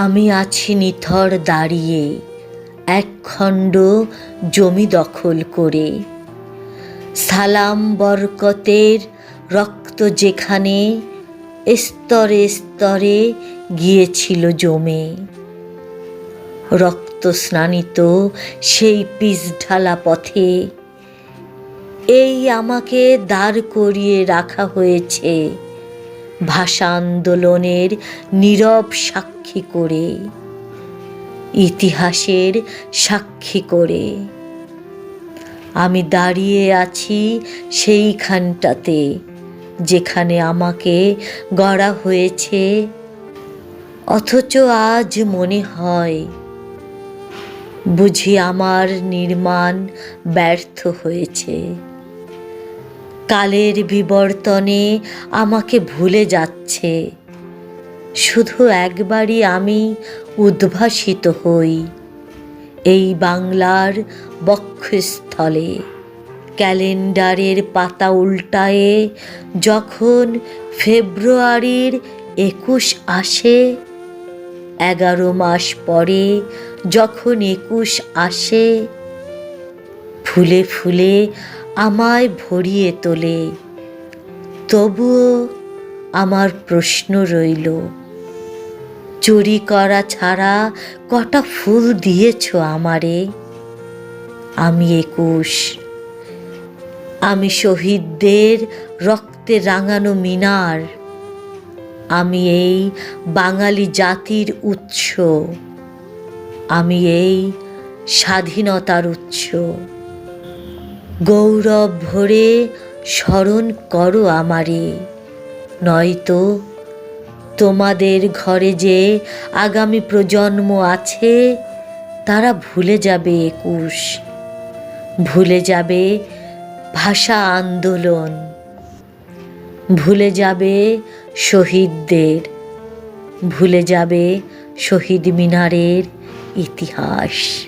আমি আছি নিথর দাঁড়িয়ে, এক খণ্ড জমি দখল করে। সালাম বরকতের রক্ত যেখানে, স্তরে স্তরে গিয়েছিল জমে। রক্ত স্নানিত সেই পিচ ঢালা পথে, এই আমাকে দাঁড় করিয়ে রাখা হয়েছে। ভাষা আন্দোলনের নীরব সাক্ষী করে, ইতিহাসের সাক্ষী করে। আমি দাঁড়িয়ে আছি সেইখানটাতে, যেখানে আমাকে গড়া হয়েছে। অথচ আজ মনে হয়, বুঝি আমার নির্মাণ ব্যর্থ হয়েছে। কালের বিবর্তনে আমাকে ভুলে যাচ্ছে। শুধু একবারই আমি উদ্ভাসিত হই এই বাংলার বক্ষস্থলে। ক্যালেন্ডারের পাতা উল্টায়ে যখন ফেব্রুয়ারির একুশ আসে, এগারো মাস পরে যখন একুশ আসে ফুলে ফুলে আমায় ভরিয়ে তোলে। তবুও আমার প্রশ্ন রইল, চুরি করা ছাড়া কটা ফুল দিয়েছ আমারে? আমি একুশ। আমি শহীদদের রক্তে রাঙানো মিনার। আমি এই বাঙালি জাতির উৎস। আমি এই স্বাধীনতার উৎস। গৌরব ভরে স্মরণ করো আমারে। নয়তো তোমাদের ঘরে যে আগামী প্রজন্ম আছে, তারা ভুলে যাবে একুশ। ভুলে যাবে ভাষা আন্দোলন। ভুলে যাবে শহীদদের। ভুলে যাবে শহীদ মিনারের ইতিহাস।